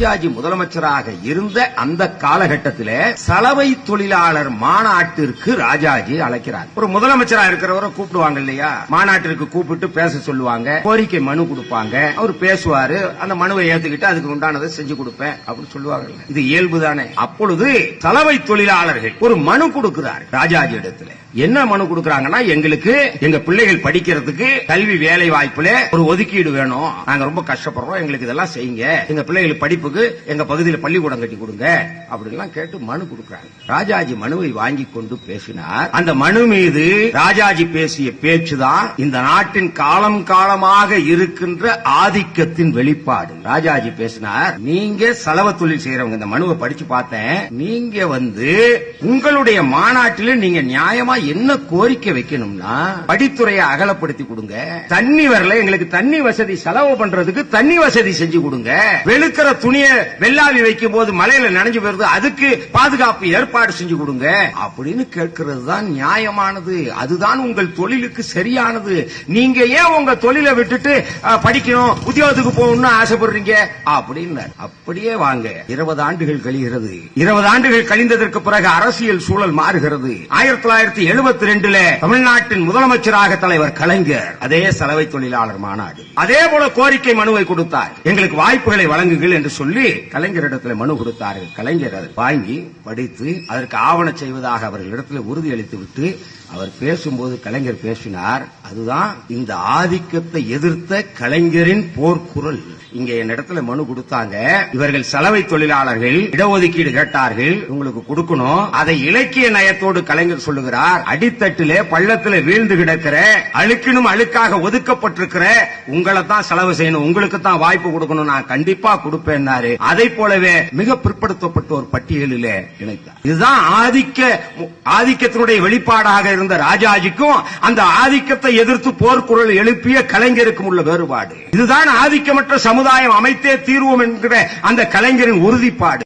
ராஜாஜி முதலமைச்சராக இருந்த அந்த காலகட்டத்தில் சலவை தொழிலாளர் மாநாட்டிற்கு ராஜாஜி அழைக்கிறார். ஒரு முதலமைச்சரா இருக்கிறவரை கூப்பிடுவாங்க இல்லையா? மாநாட்டிற்கு கூப்பிட்டு பேச சொல்லுவாங்க கோரிக்கை மனு கொடுப்பாங்க. அவர் பேசுவாரு அந்த மனுவை ஏத்துக்கிட்டு அதுக்கு உண்டானதை செஞ்சு கொடுப்பேன் அப்படின்னு சொல்லுவாங்க இது இயல்புதானே அப்பொழுது சலவை தொழிலாளர்கள் ஒரு மனு கொடுக்கிறார் ராஜாஜி இடத்துல. என்ன மனு கொடுக்கறாங்கன்னா எங்களுக்கு எங்க பிள்ளைகள் படிக்கிறதுக்கு கல்வி வேலை வாய்ப்புல ஒரு ஒதுக்கீடு வேணும். நாங்க ரொம்ப கஷ்டப்படுறோம் எங்களுக்கு இதெல்லாம் செய்யுங்க. எங்க பிள்ளைகள் அமைப்புக்கு எங்க பகுதியில் பள்ளிக்கூடம் கட்டி கொடுங்க அப்படின்லாம் கேட்டு மனு கொடுக்கிறாங்க. ராஜாஜி மனுவை வாங்கி கொண்டு பேசினார். அந்த மனு மீது ராஜாஜி பேசிய பேச்சுதான் இந்த நாட்டின் காலம் காலமாக இருக்கின்ற ஆதிக்கத்தின் வெளிப்பாடு. ராஜாஜி பேசினார் நீங்க செலவு தொழில் செய்யறவங்க இந்த மனுவை படிச்சு பார்த்தேன். நீங்க வந்து உங்களுடைய மாநாட்டில் நீங்க நியாயமா என்ன கோரிக்கை வைக்கணும்னா படித்துறையை அகலப்படுத்தி கொடுங்க. தண்ணி வரல எங்களுக்கு தண்ணி வசதி செலவு பண்றதுக்கு தண்ணி வசதி செஞ்சு கொடுங்க. வெளுக்கிற துணியை வெள்ளாவி வைக்கும் போது மலையில நனைஞ்சு போயிருது அதுக்கு பாதுகாப்பு ஏற்பாடு செஞ்சு கொடுங்க. அப்படின்னு கேட்கிறது தான் நியாயமானது. அதுதான் உங்கள் தொழிலுக்கு சரியானது. நீங்க ஏன் உங்க தொழிலை விட்டுட்டு படிக்கணும் உத்தியோகத்துக்கு போகணும்னு ஆசைப்படுறீங்க? அப்படின்னு அப்படியே வாங்க. இருபது ஆண்டுகள் கழிகிறது. இருபது ஆண்டுகள் கழிந்ததற்கு பிறகு அரசியல் சூழல் மாறுகிறது. ஆயிரத்தி தொள்ளாயிரத்தி எழுபத்தி ரெண்டுல தமிழ்நாட்டின் முதலமைச்சராக தலைவர் கலைஞர் அதே சலவை தொழிலாளர் மாநாடு அதே போல கோரிக்கை மனுவை கொடுத்தார். எங்களுக்கு வாய்ப்புகளை வழங்குங்கள் என்று சொல்லி கலைஞரிடத்தில் மனு கொடுத்தார்கள். கலைஞர் அதை வாங்கி படித்து அதற்கு ஆவண செய்வதாக அவர்களிடத்தில் உறுதியளித்து விட்டு அவர் பேசும்போது கலைஞர் பேசினார். அதுதான் இந்த ஆதிக்கத்தை எதிர்த்த கலைஞரின் போர்க்குரல். இங்க என்னிடத்துல மனு கொடுத்தாங்க. இவர்கள் சலவை தொழிலாளர்கள் இடஒதுக்கீடு கேட்டார்கள். உங்களுக்கு கொடுக்கணும். அதை இலக்கிய நயத்தோடு கலைஞர் சொல்லுகிறார். அடித்தட்டிலே பள்ளத்தில் வீழ்ந்து கிடக்கிற அழுக்கினும் அழுக்காக ஒதுக்கப்பட்டிருக்கிற உங்களை தான் செலவு செய்யணும். உங்களுக்கு தான் வாய்ப்பு கொடுக்கணும். நான் கண்டிப்பா கொடுப்பேன் கொடுப்பேன்னாரு அதை போலவே மிக பிற்படுத்தப்பட்ட ஒரு பட்டியலிலே இணைத்தார். இதுதான் ஆதிக்க ஆதிக்கத்தினுடைய வெளிப்பாடாக இருந்த ராஜாஜிக்கும் அந்த ஆதிக்கத்தை எதிர்த்து போர்க்குரல் எழுப்பிய கலைஞருக்கும் உள்ள வேறுபாடு. இதுதான் ஆதிக்கமற்ற சமுதாயம் அமைத்தே தீர்வோம் என்கிற அந்த கலைஞரின் உறுதிப்பாடு.